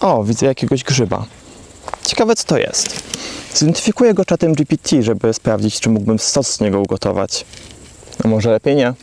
O, widzę jakiegoś grzyba. Ciekawe co to jest. Zidentyfikuję go czatem GPT, żeby sprawdzić, czy mógłbym sos z niego ugotować. A może lepiej nie?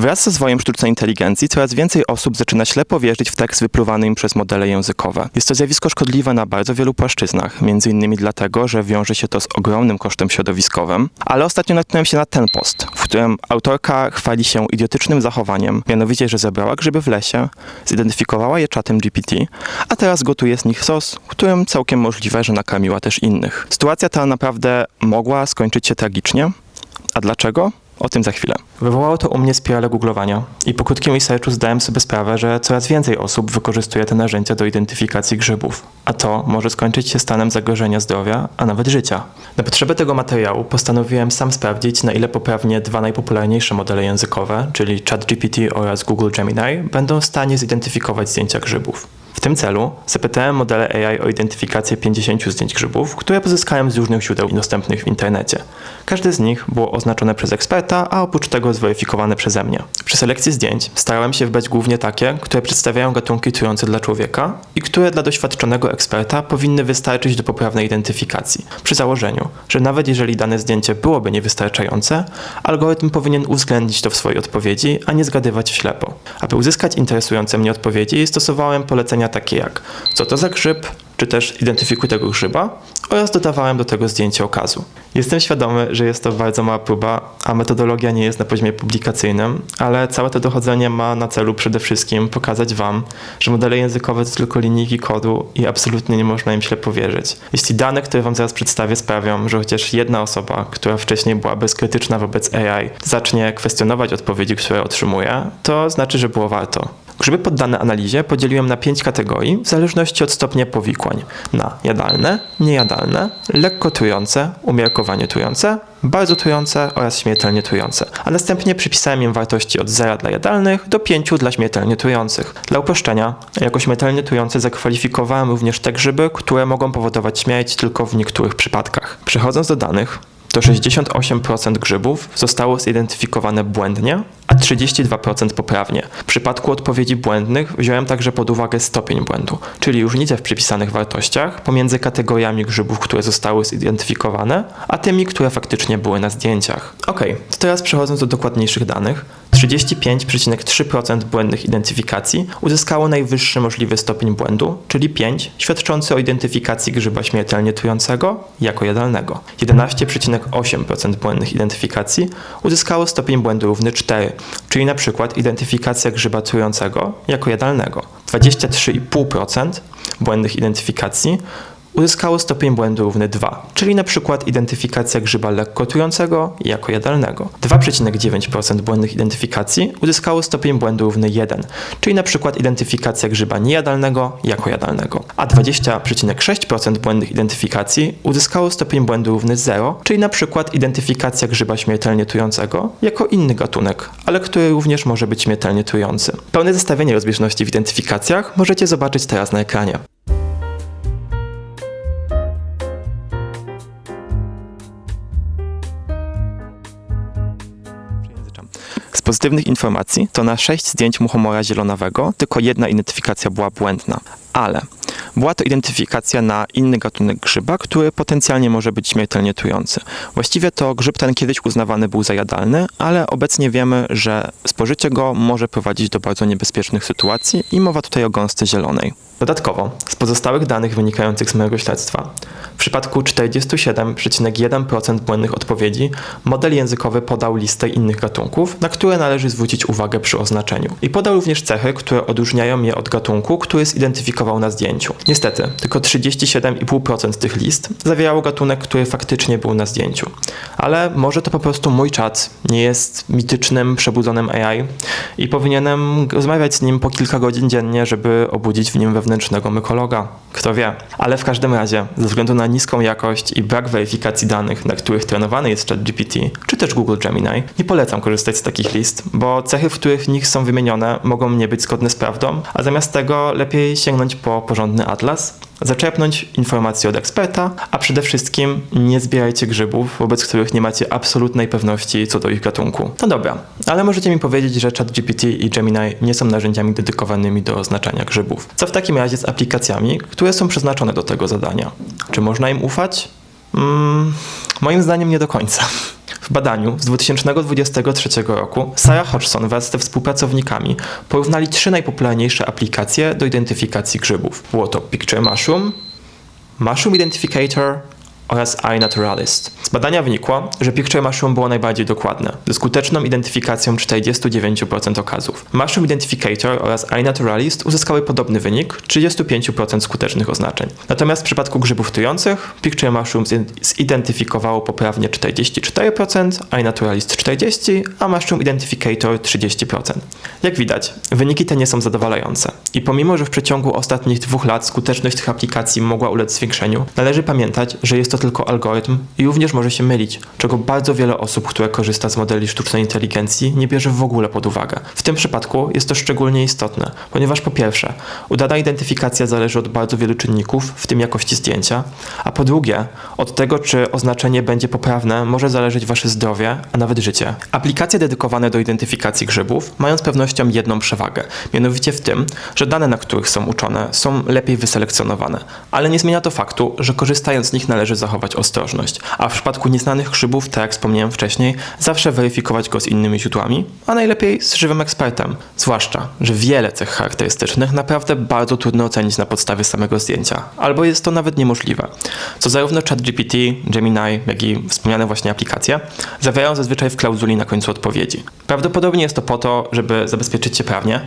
Wraz z rozwojem sztucznej inteligencji coraz więcej osób zaczyna ślepo wierzyć w tekst wypluwany im przez modele językowe. Jest to zjawisko szkodliwe na bardzo wielu płaszczyznach, między innymi dlatego, że wiąże się to z ogromnym kosztem środowiskowym, ale ostatnio natknąłem się na ten post, w którym autorka chwali się idiotycznym zachowaniem, mianowicie, że zebrała grzyby w lesie, zidentyfikowała je czatem GPT, a teraz gotuje z nich sos, którym całkiem możliwe, że nakarmiła też innych. Sytuacja ta naprawdę mogła skończyć się tragicznie. A dlaczego? O tym za chwilę. Wywołało to u mnie spiralę googlowania i po krótkim researchu zdałem sobie sprawę, że coraz więcej osób wykorzystuje te narzędzia do identyfikacji grzybów, a to może skończyć się stanem zagrożenia zdrowia, a nawet życia. Na potrzeby tego materiału postanowiłem sam sprawdzić, na ile poprawnie dwa najpopularniejsze modele językowe, czyli ChatGPT oraz Google Gemini, będą w stanie zidentyfikować zdjęcia grzybów. W tym celu zapytałem modele AI o identyfikację 50 zdjęć grzybów, które pozyskałem z różnych źródeł dostępnych w internecie. Każde z nich było oznaczone przez eksperta, a oprócz tego zweryfikowane przeze mnie. Przy selekcji zdjęć starałem się wybrać głównie takie, które przedstawiają gatunki trujące dla człowieka i które dla doświadczonego eksperta powinny wystarczyć do poprawnej identyfikacji. Przy założeniu, że nawet jeżeli dane zdjęcie byłoby niewystarczające, algorytm powinien uwzględnić to w swojej odpowiedzi, a nie zgadywać ślepo. Aby uzyskać interesujące mnie odpowiedzi, stosowałem polecenia takie jak co to za grzyb, czy też identyfikuj tego grzyba oraz dodawałem do tego zdjęcie okazu. Jestem świadomy, że jest to bardzo mała próba, a metodologia nie jest na poziomie publikacyjnym, ale całe to dochodzenie ma na celu przede wszystkim pokazać Wam, że modele językowe to tylko linijki kodu i absolutnie nie można im ślepo wierzyć. Jeśli dane, które Wam zaraz przedstawię sprawią, że chociaż jedna osoba, która wcześniej była bezkrytyczna wobec AI, zacznie kwestionować odpowiedzi, które otrzymuje, to znaczy, że było warto. Grzyby poddane analizie podzieliłem na pięć kategorii w zależności od stopnia powikłań. Na jadalne, niejadalne, lekko trujące, umiarkowanie trujące, bardzo trujące oraz śmiertelnie trujące. A następnie przypisałem im wartości od 0 dla jadalnych do 5 dla śmiertelnie trujących. Dla uproszczenia, jako śmiertelnie trujące zakwalifikowałem również te grzyby, które mogą powodować śmierć tylko w niektórych przypadkach. Przechodząc do danych, to 68% grzybów zostało zidentyfikowane błędnie, 32% poprawnie. W przypadku odpowiedzi błędnych wziąłem także pod uwagę stopień błędu, czyli różnicę w przypisanych wartościach pomiędzy kategoriami grzybów, które zostały zidentyfikowane, a tymi, które faktycznie były na zdjęciach. Ok, to teraz przechodząc do dokładniejszych danych, 35,3% błędnych identyfikacji uzyskało najwyższy możliwy stopień błędu, czyli 5, świadczący o identyfikacji grzyba śmiertelnie trującego jako jadalnego. 11,8% błędnych identyfikacji uzyskało stopień błędu równy 4, czyli przykład identyfikacja grzyba trującego jako jadalnego. 23,5% błędnych identyfikacji uzyskało stopień błędu równy 2, czyli na przykład identyfikacja grzyba lekko trującego jako jadalnego. 2,9% błędnych identyfikacji uzyskało stopień błędu równy 1, czyli na przykład identyfikacja grzyba niejadalnego jako jadalnego. A 20,6% błędnych identyfikacji uzyskało stopień błędu równy 0, czyli na przykład identyfikacja grzyba śmiertelnie trującego jako inny gatunek, ale który również może być śmiertelnie trujący. Pełne zestawienie rozbieżności w identyfikacjach możecie zobaczyć teraz na ekranie. Z pozytywnych informacji to na 6 zdjęć muchomora zielonawego tylko jedna identyfikacja była błędna, ale była to identyfikacja na inny gatunek grzyba, który potencjalnie może być śmiertelnie trujący. Właściwie to grzyb ten kiedyś uznawany był za jadalny, ale obecnie wiemy, że spożycie go może prowadzić do bardzo niebezpiecznych sytuacji i mowa tutaj o gąsce zielonej. Dodatkowo, z pozostałych danych wynikających z mojego śledztwa, w przypadku 47,1% błędnych odpowiedzi model językowy podał listę innych gatunków, na które należy zwrócić uwagę przy oznaczeniu. I podał również cechy, które odróżniają je od gatunku, który zidentyfikował na zdjęciu. Niestety, tylko 37,5% tych list zawierało gatunek, który faktycznie był na zdjęciu. Ale może to po prostu mój czat nie jest mitycznym, przebudzonym AI i powinienem rozmawiać z nim po kilka godzin dziennie, żeby obudzić w nim wewnętrznego mykologa. Kto wie. Ale w każdym razie, ze względu na niską jakość i brak weryfikacji danych, na których trenowany jest ChatGPT, czy też Google Gemini, nie polecam korzystać z takich list, bo cechy, w których nich są wymienione, mogą nie być zgodne z prawdą, a zamiast tego lepiej sięgnąć po porządny atlas zaczerpnąć informacje od eksperta, a przede wszystkim nie zbierajcie grzybów, wobec których nie macie absolutnej pewności co do ich gatunku. No dobra, ale możecie mi powiedzieć, że ChatGPT i Gemini nie są narzędziami dedykowanymi do oznaczania grzybów. Co w takim razie z aplikacjami, które są przeznaczone do tego zadania? Czy można im ufać? Mm, moim zdaniem nie do końca. W badaniu z 2023 roku Sarah Hodgson wraz ze współpracownikami porównali trzy najpopularniejsze aplikacje do identyfikacji grzybów. Było to Picture Mushroom, Mushroom Identificator oraz iNaturalist. Z badania wynikło, że Picture Mushroom było najbardziej dokładne, ze skuteczną identyfikacją 49% okazów. Mushroom Identificator oraz iNaturalist uzyskały podobny wynik 35% skutecznych oznaczeń. Natomiast w przypadku grzybów trujących Picture Mushroom zidentyfikowało poprawnie 44%, iNaturalist 40%, a Mushroom Identificator 30%. Jak widać, wyniki te nie są zadowalające. I pomimo, że w przeciągu ostatnich dwóch lat skuteczność tych aplikacji mogła ulec zwiększeniu, należy pamiętać, że jest to tylko algorytm i również może się mylić, czego bardzo wiele osób, które korzysta z modeli sztucznej inteligencji, nie bierze w ogóle pod uwagę. W tym przypadku jest to szczególnie istotne, ponieważ po pierwsze, udana identyfikacja zależy od bardzo wielu czynników, w tym jakości zdjęcia, a po drugie, od tego, czy oznaczenie będzie poprawne, może zależeć wasze zdrowie, a nawet życie. Aplikacje dedykowane do identyfikacji grzybów mają z pewnością jedną przewagę, mianowicie w tym, że dane, na których są uczone, są lepiej wyselekcjonowane, ale nie zmienia to faktu, że korzystając z nich należy zachować ostrożność, a w przypadku nieznanych grzybów, tak jak wspomniałem wcześniej, zawsze weryfikować go z innymi źródłami, a najlepiej z żywym ekspertem. Zwłaszcza, że wiele cech charakterystycznych naprawdę bardzo trudno ocenić na podstawie samego zdjęcia, albo jest to nawet niemożliwe. Co zarówno ChatGPT, Gemini, jak i wspomniane właśnie aplikacje zawierają zazwyczaj w klauzuli na końcu odpowiedzi. Prawdopodobnie jest to po to, żeby zabezpieczyć się prawnie,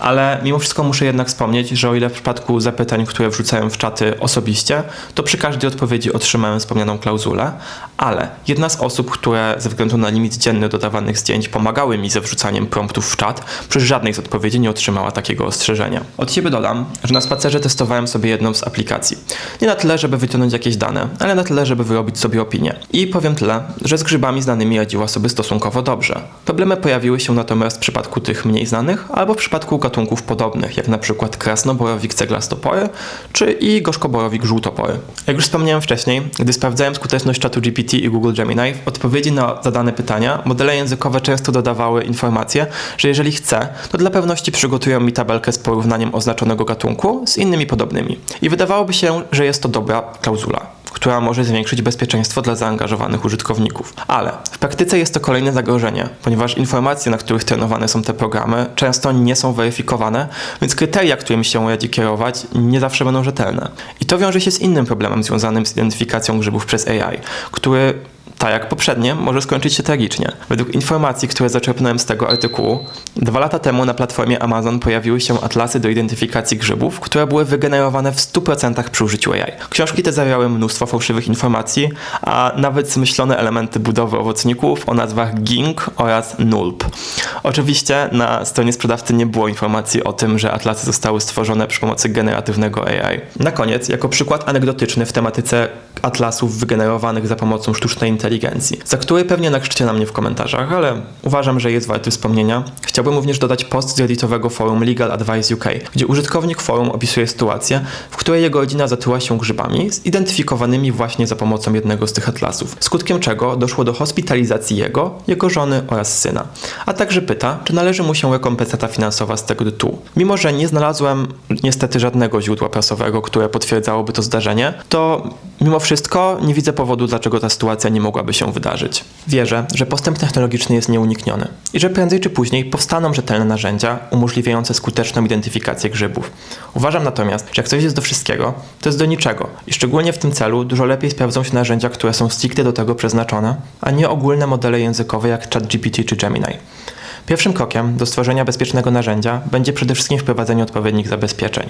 ale mimo wszystko muszę jednak wspomnieć, że o ile w przypadku zapytań, które wrzucałem w czaty osobiście, to przy każdej odpowiedzi otrzymałem wspomnianą klauzulę, ale jedna z osób, które ze względu na limit dzienny dodawanych zdjęć pomagały mi ze wrzucaniem promptów w czat, przy żadnej z odpowiedzi nie otrzymała takiego ostrzeżenia. Od siebie dodam, że na spacerze testowałem sobie jedną z aplikacji. Nie na tyle, żeby wyciągnąć jakieś dane, ale na tyle, żeby wyrobić sobie opinię. I powiem tyle, że z grzybami znanymi radziła sobie stosunkowo dobrze. Problemy pojawiły się natomiast w przypadku tych mniej znanych, albo w przypadku gatunków podobnych, jak na przykład krasnoborowik ceglastopory, czy i gorzkoborowik żółtopory. Jak już wspomniałem wcześniej, gdy sprawdzałem skuteczność czatu GPT i Google Gemini, w odpowiedzi na zadane pytania modele językowe często dodawały informację, że jeżeli chcę, to dla pewności przygotują mi tabelkę z porównaniem oznaczonego gatunku z innymi podobnymi. I wydawałoby się, że jest to dobra klauzula która może zwiększyć bezpieczeństwo dla zaangażowanych użytkowników. Ale w praktyce jest to kolejne zagrożenie, ponieważ informacje, na których trenowane są te programy, często nie są weryfikowane, więc kryteria, którymi się radzi kierować, nie zawsze będą rzetelne. I to wiąże się z innym problemem związanym z identyfikacją grzybów przez AI, który tak jak poprzednie, może skończyć się tragicznie. Według informacji, które zaczerpnąłem z tego artykułu, dwa lata temu na platformie Amazon pojawiły się atlasy do identyfikacji grzybów, które były wygenerowane w 100% przy użyciu AI. Książki te zawierały mnóstwo fałszywych informacji, a nawet zmyślone elementy budowy owocników o nazwach Ging oraz Nulp. Oczywiście na stronie sprzedawcy nie było informacji o tym, że atlasy zostały stworzone przy pomocy generatywnego AI. Na koniec, jako przykład anegdotyczny w tematyce atlasów wygenerowanych za pomocą sztucznej inteligencji, za który pewnie nakrzyczcie na mnie w komentarzach, ale uważam, że jest warty wspomnienia. Chciałbym również dodać post z redditowego forum Legal Advice UK, gdzie użytkownik forum opisuje sytuację, w której jego rodzina zatruła się grzybami zidentyfikowanymi właśnie za pomocą jednego z tych atlasów, skutkiem czego doszło do hospitalizacji jego, jego żony oraz syna. A także pyta, czy należy mu się rekompensata finansowa z tego tytułu. Mimo, że nie znalazłem niestety żadnego źródła prasowego, które potwierdzałoby to zdarzenie, to mimo wszystko nie widzę powodu, dlaczego ta sytuacja nie mogłaby się wydarzyć. Wierzę, że postęp technologiczny jest nieunikniony i że prędzej czy później powstaną rzetelne narzędzia umożliwiające skuteczną identyfikację grzybów. Uważam natomiast, że jak coś jest do wszystkiego, to jest do niczego i szczególnie w tym celu dużo lepiej sprawdzą się narzędzia, które są stricte do tego przeznaczone, a nie ogólne modele językowe jak ChatGPT czy Gemini. Pierwszym krokiem do stworzenia bezpiecznego narzędzia będzie przede wszystkim wprowadzenie odpowiednich zabezpieczeń.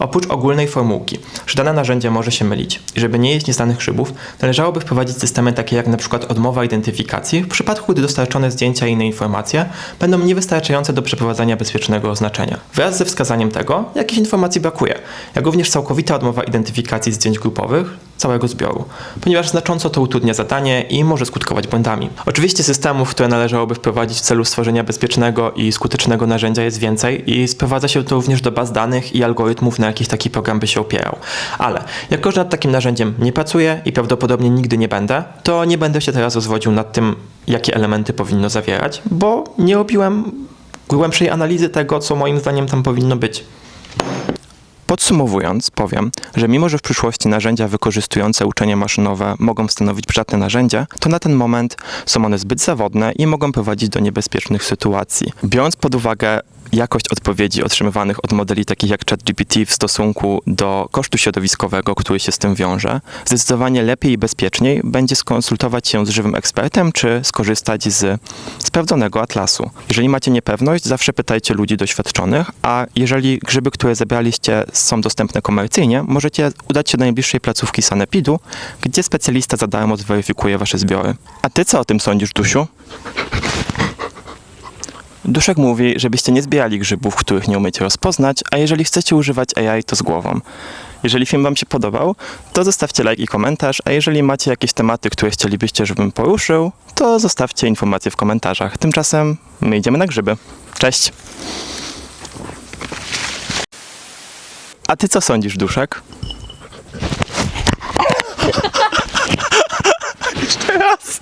Oprócz ogólnej formułki, że dane narzędzie może się mylić i żeby nie jeść nieznanych grzybów, należałoby wprowadzić systemy takie jak np. odmowa identyfikacji w przypadku, gdy dostarczone zdjęcia i inne informacje będą niewystarczające do przeprowadzenia bezpiecznego oznaczenia. Wraz ze wskazaniem tego, jakich informacji brakuje, jak również całkowita odmowa identyfikacji zdjęć grupowych całego zbioru, ponieważ znacząco to utrudnia zadanie i może skutkować błędami. Oczywiście systemów, które należałoby wprowadzić w celu stworzenia bezpiecznego i skutecznego narzędzia jest więcej i sprowadza się to również do baz danych i algorytmów, na jakich taki program by się opierał. Ale jako, że nad takim narzędziem nie pracuję i prawdopodobnie nigdy nie będę, to nie będę się teraz rozwodził nad tym, jakie elementy powinno zawierać, bo nie robiłem głębszej analizy tego, co moim zdaniem tam powinno być. Podsumowując, powiem, że mimo, że w przyszłości narzędzia wykorzystujące uczenie maszynowe mogą stanowić przydatne narzędzie, to na ten moment są one zbyt zawodne i mogą prowadzić do niebezpiecznych sytuacji. Biorąc pod uwagę jakość odpowiedzi otrzymywanych od modeli takich jak ChatGPT w stosunku do kosztu środowiskowego, który się z tym wiąże, zdecydowanie lepiej i bezpieczniej będzie skonsultować się z żywym ekspertem, czy skorzystać z sprawdzonego atlasu. Jeżeli macie niepewność, zawsze pytajcie ludzi doświadczonych, a jeżeli grzyby, które zebraliście są dostępne komercyjnie, możecie udać się do najbliższej placówki Sanepidu, gdzie specjalista za darmo zweryfikuje wasze zbiory. A ty co o tym sądzisz, Dusiu? Duszek mówi, żebyście nie zbierali grzybów, których nie umiecie rozpoznać, a jeżeli chcecie używać AI, to z głową. Jeżeli film Wam się podobał, to zostawcie like i komentarz, a jeżeli macie jakieś tematy, które chcielibyście, żebym poruszył, to zostawcie informacje w komentarzach. Tymczasem my idziemy na grzyby. Cześć! A Ty co sądzisz, Duszek?